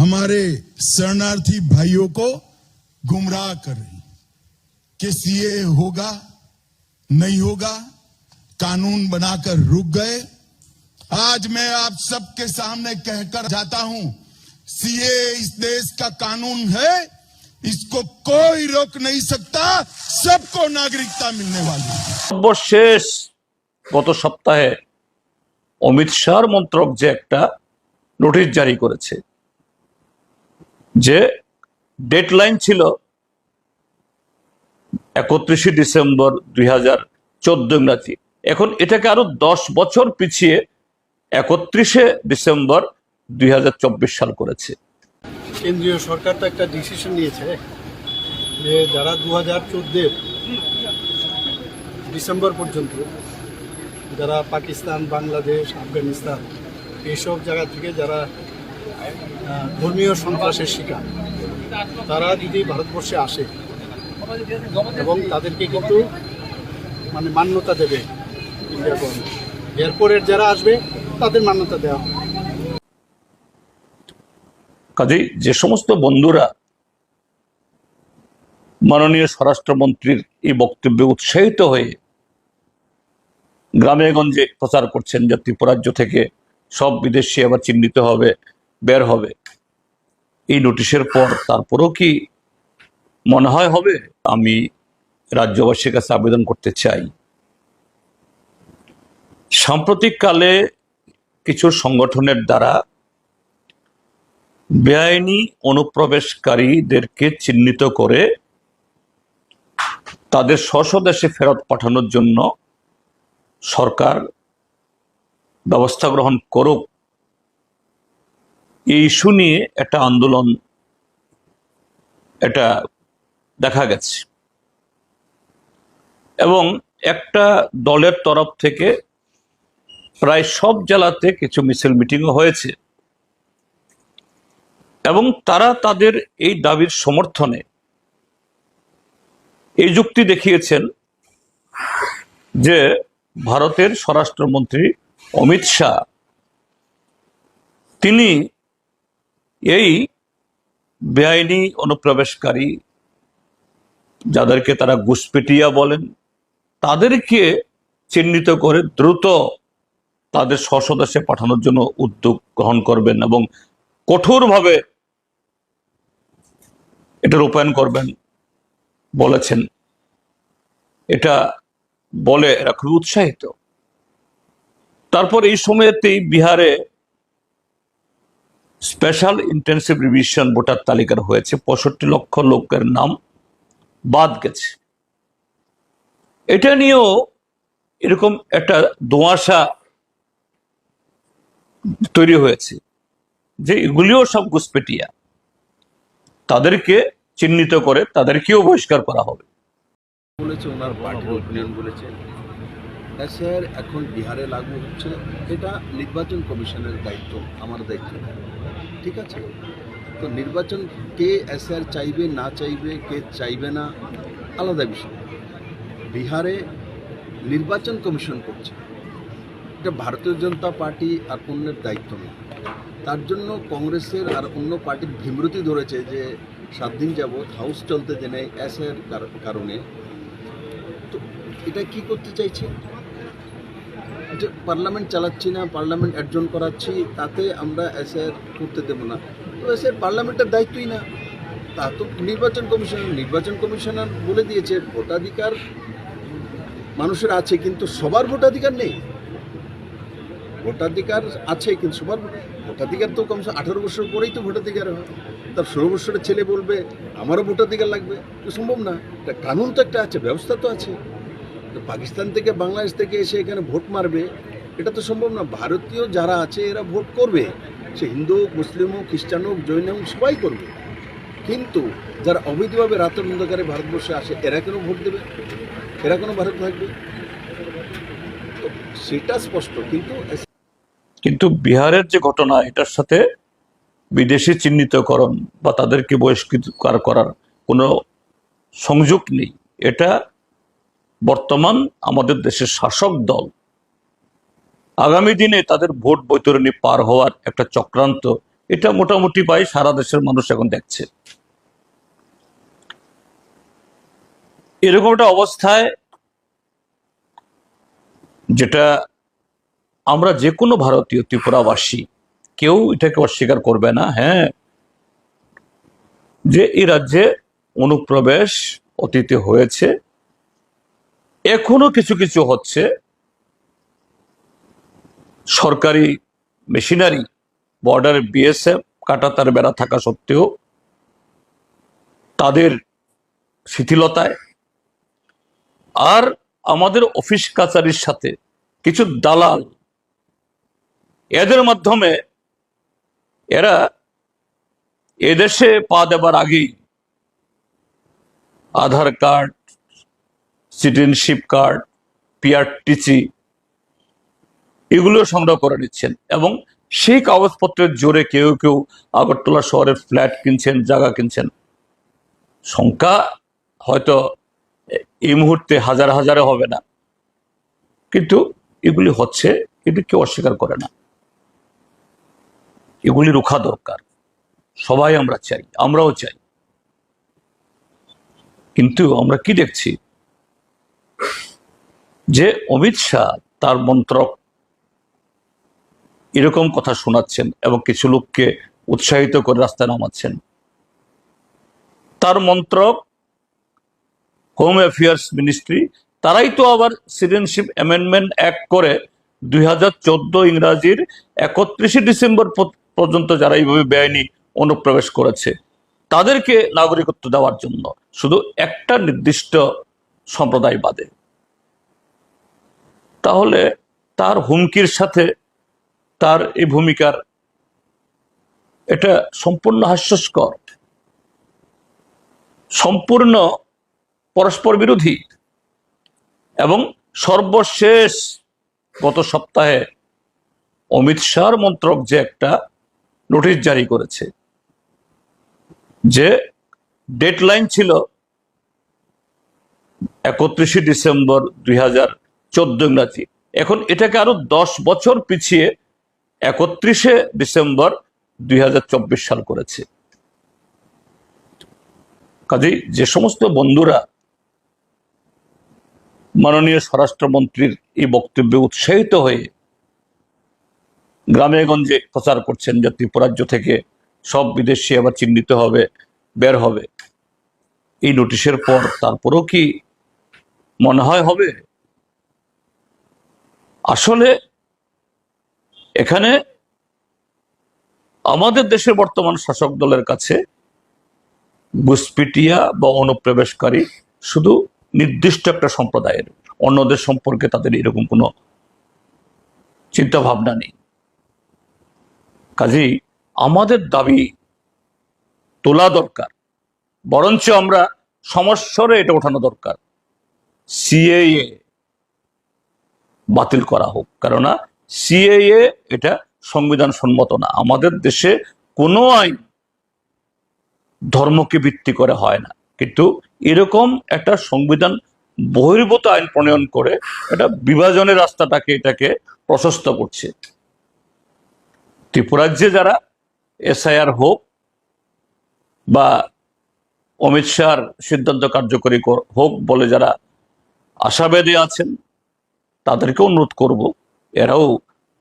हमारे शरणार्थी भाइयों को गुमराह कर रही कि सीए होगा नहीं होगा कानून बनाकर रुक गए आज मैं आप सबके सामने कहकर जाता हूं सीए इस देश का कानून है इसको कोई रोक नहीं सकता सबको नागरिकता मिलने वाली है সর্বশেষ গত সপ্তাহে অমিত শাহর মন্ত্রক যে একটা নোটিশ জারি করেছে যে ডেডলাইন ছিল একত্রিশে ডিসেম্বর দুই হাজার এখন এটাকে আরও দশ বছর পিছিয়ে একত্রিশে ডিসেম্বর দুই হাজার চব্বিশ সাল করেছে। কেন্দ্রীয় সরকার তো একটা ডিসিশন নিয়েছে যে যারা দু হাজার চোদ্দের ডিসেম্বর পর্যন্ত যারা পাকিস্তান, বাংলাদেশ, আফগানিস্তান, এইসব জায়গা থেকে যারা ধর্মীয় সন্ত্রাসের শিকার। তারা যদি ভারতবর্ষে আসে এবং তাদেরকে কিন্তু মানে মান্যতা দেবে ইন্ডিয়া এরপরের যারা আসবে, তাদের মান্যতা দেওয়া কাজেই যে সমস্ত বন্ধুরা মাননীয় স্বরাষ্ট্রমন্ত্রীর এই বক্তব্যে উৎসাহিত হয়ে গ্রামে গঞ্জে প্রচার করছেন যে ত্রিপুরাজ্য থেকে সব বিদেশি আবার চিহ্নিত হবে বের হবে। এই নোটিশের পর তারপরেও কি মনে হয় হবে? আমি রাজ্যবাসীর কাছে আবেদন করতে চাই। সাম্প্রতিককালে কিছু সংগঠনের দ্বারা বেআইনি অনুপ্রবেশকারীদেরকে চিহ্নিত করে তাদের স্বস্বদেশে ফেরত পাঠানোর জন্য সরকার ব্যবস্থা গ্রহণ করুক এই ইস্যু নিয়ে একটা আন্দোলন এটা দেখা গেছে। এবং একটা দলের তরফ থেকে প্রায় সব জেলাতে কিছু মিছিল মিটিংও হয়েছে। এবং তারা তাদের এই দাবির সমর্থনে এই যুক্তি দেখিয়েছেন যে ভারতের স্বরাষ্ট্রমন্ত্রী অমিত শাহ, তিনি এই বেআইনি অনুপ্রবেশকারী যাদেরকে তারা ঘুষপেটিয়া বলেন, তাদেরকে চিহ্নিত করে দ্রুত তাদের স্বস্বদেশে পাঠানোর জন্য উদ্যোগ গ্রহণ করবেন এবং কঠোরভাবে এটা রূপায়ণ করবেন বলেছেন। এটা বলে এরা খুবই উৎসাহিত। তারপর এই সময়তেই বিহারে স্পেশাল ইন্টেন্সিভ রিভিশন ভোটার তালিকার হয়েছে। পঁয়ষট্টি লক্ষ লোকের নাম বাদ গেছে। এটা নিয়েও এরকম একটা দোয়াশা তৈরি হয়েছে যে এগুলিও সব ঘুষপেটিয়া তাদেরকে চিহ্নিত করে তাদেরকেও বহিষ্কার করা হবে। বলেছে ওনার পার্টির ওপিনিয়ন বলেছে। স্যার এখন বিহারে লাগু হচ্ছে। এটা নির্বাচন কমিশনের দায়িত্ব আমার দায়িত্ব। ঠিক আছে? তো নির্বাচন কে এসআর চাইবে, না চাইবে, কে চাইবে না, আলাদা বিষয়। বিহারে নির্বাচন কমিশন করছে। এটা ভারতীয় জনতা পার্টি আর অন্যের দায়িত্ব না তার জন্য কংগ্রেসের আর অন্য পার্টির বিমৃতি ধরেছে যে সাত দিন যাবৎ হাউস চলতে দেনে এসের কারণে। তো এটা কি করতে চাইছে? যে পার্লামেন্ট চালাচ্ছি না, পার্লামেন্ট অর্জন করাচ্ছি, তাতে আমরা এসআর করতে দেবো না। তো এসআর পার্লামেন্টের দায়িত্বই না। তা তো নির্বাচন কমিশন, নির্বাচন কমিশনার বলে দিয়েছে, ভোটাধিকার মানুষের আছে, কিন্তু সবার ভোটাধিকার নেই। ভোটাধিকার আছে, কিন্তু সবার ভোটাধিকার তো কমসে আঠারো বছর পরেই তো ভোটাধিকার হয় তার ষোলো বছরের ছেলে বলবে, আমারও ভোটাধিকার লাগবে। তো সম্ভব না। এটা কানুন তো একটা আছে, ব্যবস্থা তো আছে। পাকিস্তান থেকে বাংলাদেশ থেকে এসে এখানে ভোট মারবে, এটা তো সম্ভব না। ভারতীয় যারা আছে, এরা ভোট করবে। সে হিন্দু হোক, মুসলিম হোক, খ্রিস্টান হোক, জৈন হোক, সবাই করবে। কিন্তু যারা অবৈধভাবে রাতের অন্ধকারে ভারতবর্ষে আসে, এরা কেন ভোট দেবে? এরা কেন ভারত থাকবে? সেটা স্পষ্ট, কিন্তু কিন্তু বিহারের যে ঘটনা, এটার সাথে বিদেশি চিহ্নিতকরণ বা তাদেরকে বহিষ্কার করার কোনো সংযোগ নেই। এটা বর্তমান আমাদের দেশের শাসক দল। আগামী দিনে তাদের ভোট বৈতরণী পার হওয়ার একটা চক্রান্ত, এটা মোটামুটি পাই সারা দেশের মানুষ এখন দেখছে। এরকম একটা অবস্থায় যেটা আমরা যে কোনো ভারতীয় ত্রিপুরাবাসী, কেউ এটাকে অস্বীকার করবে না হ্যাঁ। যে এই রাজ্যে অনুপ্রবেশ অতীতে হয়েছে এখনও কিছু কিছু হচ্ছে সরকারি মেশিনারি বর্ডার বিএসএফ কাটাতার বেড়া থাকা সত্ত্বেও তাদের শিথিলতায় আর আমাদের অফিস কাচারির সাথে কিছু দালাল, এদের মাধ্যমে এরা এদেশে পা দেবার আগেই Aadhaar card citizenship card PRTC এগুলো সংগ্রহ করে নিচ্ছেন। এবং সেই কাগজপত্রের জোরে কেউ কেউ আগরতলা শহরের ফ্ল্যাট কিনছেন, জায়গা কিনছেন। সংখ্যা হয়তো এই মুহূর্তে হাজার হাজারে হবে না। কিন্তু এগুলি হচ্ছে কিন্তু কেউ অস্বীকার করে না। এগুলি রোখা দরকার। সবাই আমরা চাই, আমরাও চাই। কিন্তু আমরা কি দেখছি? যে অমিত শাহ তার মন্ত্রক এরকম কথা শোনাচ্ছেন এবং কিছু লোককে উৎসাহিত করে রাস্তায় নামাচ্ছেন। তার মন্ত্রক হোম অ্যাফেয়ার্স মিনিস্ট্রি তারাই তো আবার সিটিজেনশিপ অ্যামেন্ডমেন্ট অ্যাক্ট করে দুই হাজার চোদ্দ ইংরাজির একত্রিশে ডিসেম্বর পর্যন্ত যারা এইভাবে বেআইনি অনুপ্রবেশ করেছে, তাদেরকে নাগরিকত্ব দেওয়ার জন্য শুধু একটা নির্দিষ্ট সম্প্রদায় বাদে। তাহলে তার হুমকির সাথে তার এই ভূমিকার এটা সম্পূর্ণ হাস্যস্কর। সম্পূর্ণ পরস্পর বিরোধী এবং সর্বশেষ গত সপ্তাহে অমিত শাহর মন্ত্রক যে একটা নোটিশ জারি করেছে, যে ডেডলাইন ছিল একত্রিশে ডিসেম্বর দুই হাজার চোদ্দ ইংরাজি। এখন এটাকে আরও দশ বছর পিছিয়ে একত্রিশে ডিসেম্বর দুই হাজার চব্বিশ সাল করেছে। কাজেই যে সমস্ত বন্ধুরা মাননীয় স্বরাষ্ট্রমন্ত্রীর এই বক্তব্যে উৎসাহিত হয়ে গ্রামে গঞ্জে প্রচার করছেন যে ত্রিপুরাজ্য থেকে সব বিদেশি আবার চিহ্নিত হবে, বের হবে, এই নোটিশের পর তারপরও কি মনে হয় হবে? আসলে এখানে আমাদের দেশের বর্তমান শাসক দলের কাছে ঘুষপিটিয়া বা অনুপ্রবেশকারী শুধু নির্দিষ্ট একটা সম্প্রদায়ের অন্যদের সম্পর্কে তাদের এরকম কোনো চিন্তা ভাবনা নেই। কাজেই আমাদের দাবি তোলা দরকার, বরঞ্চ আমরা সমস্যরে এটা ওঠানো দরকার। সিএএ বাতিল করা হোক। কেননা সিএএ এটা সংবিধান সম্মত না। আমাদের দেশে কোনো আইন ধর্মকে ভিত্তি করে হয় না। কিন্তু এরকম একটা সংবিধান বহির্ভূত আইন প্রণয়ন করে এটা বিভাজনের রাস্তাটাকে এটাকে প্রশস্ত করছে। ত্রিপুরাজ্যে যারা এসআইআর হোক বা অমিত শাহর সিদ্ধান্ত কার্যকরী হোক বলে যারা আশাবাদী আছেন তাদেরকে অনুরোধ করব, এরাও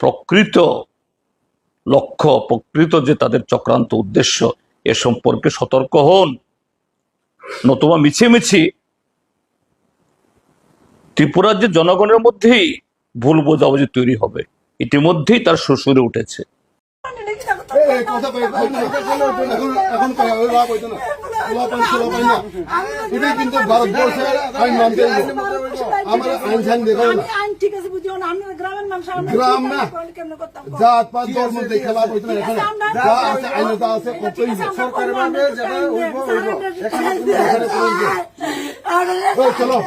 প্রকৃত লক্ষ্য, প্রকৃত যে তাদের চক্রান্ত উদ্দেশ্য, এ সম্পর্কে সতর্ক হন। নতুবা মিছিমিছি ত্রিপুরার যে জনগণের মধ্যেই ভুল বোঝাবুঝি তৈরি হবে, ইতিমধ্যেই তার শ্বশুরে উঠেছে। এই কথা এখন এখন কয় ওই লাভ হইতো না। ওলা পান ছোলা পাই না। এটাই কিন্তু ভারতবর্ষের আইন মানতে আমার আইন সাইন দেখো না। আমি আইন ঠিক আছে বুঝিও না আমি গ্রামের মানুষ আমরা গ্রাম না। জাত পাত ধর্ম দেখে লাভ হইতো না এখানে। যা আছে সরকারের এখানে ওই চলো।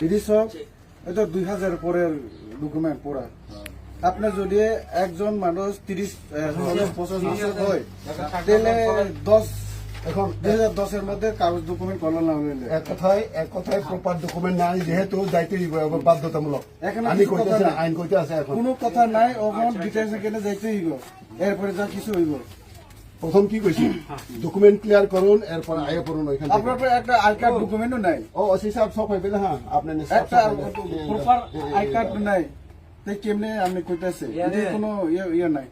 দিদি সব দুই হাজার পরের ডকুমেন্ট পুরা আপনার যদি একজন মানুষ তিরিশ পঞ্চাশ বছর হয় তাহলে দশ এখন দুই হাজার দশের মধ্যে কাগজ ডকুমেন্ট করল না এক কথায় এক কথায় প্রপার ডকুমেন্ট নাই যেহেতু যাইতে বাধ্যতামূলক। আমি কইতেছি না, আইন কইতে আছে এখন। কোনো কথা নাই ডিটেলস যাইতে হইব। এরপরে যা কিছু হইব। প্রথম কি কইছি? ডকুমেন্ট ক্লিয়ার করুন এরপর আয় করুন ওইখান থেকে। আপনার একটা আই কার্ড ডকুমেন্টও নাই। ও ওসি সাহেব সব হইবে হ্যাঁ আপনি একটা প্রপার আই কার্ড নাই। তাই কেমনে আপনি কইতেছে? কোনো ইয়ে ইয়ে নাই।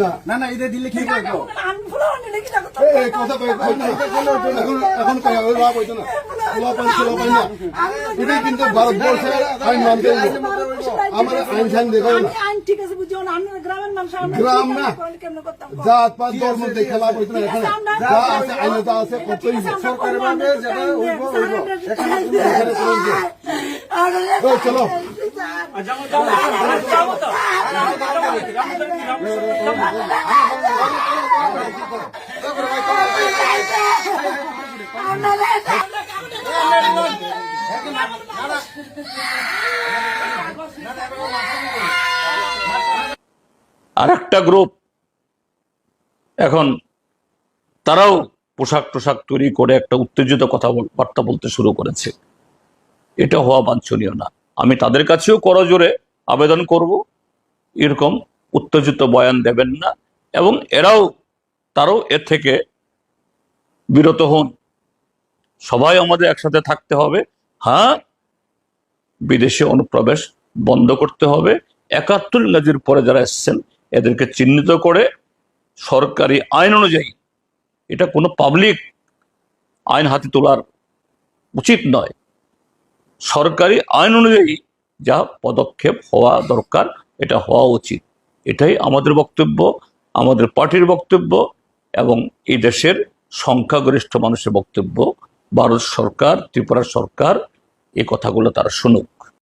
না। না এটা দিলে কি করব? কথা। এখন এখন লাভ হইতো না। ষোলো পাঁচ ষোলো না। এটাই কিন্তু ভারতবর্ষের আইন মানতে আমার আইন সাইন দেখাও না। আছে বুঝিও না আমি গ্রামের মানুষ আমি গ্রাম না। জাত পাত ধর্ম দেখে লাভ হইতো না এখানে যা আছে আইনে যা আছে সরকারের চলো। আর একটা গ্রুপ এখন তারাও পোশাক টোশাক তৈরি করে একটা উত্তেজিত কথাবার্তা বলতে শুরু করেছে। এটা হওয়া বাঞ্ছনীয় না। আমি তাদের কাছেও করজোরে আবেদন করব। এরকম উত্তেজিত বয়ান দেবেন না এবং এরাও, তারাও এর থেকে বিরত হন। সবাই আমাদের একসাথে থাকতে হবে। হ্যাঁ বিদেশে অনুপ্রবেশ বন্ধ করতে হবে। একাত্তর ইংরাজির পরে যারা এসছেন, এদেরকে চিহ্নিত করে সরকারি আইন অনুযায়ী, এটা কোনো পাবলিক আইন হাতে তোলার উচিত নয়। সরকারি আইন অনুযায়ী যা পদক্ষেপ হওয়া দরকার, এটা হওয়া উচিত। এটাই আমাদের বক্তব্য, আমাদের পার্টির বক্তব্য এবং এই দেশের সংখ্যাগরিষ্ঠ মানুষের বক্তব্য। ভারত সরকার, ত্রিপুরা সরকার, এ কথাগুলো তারা শুনুক।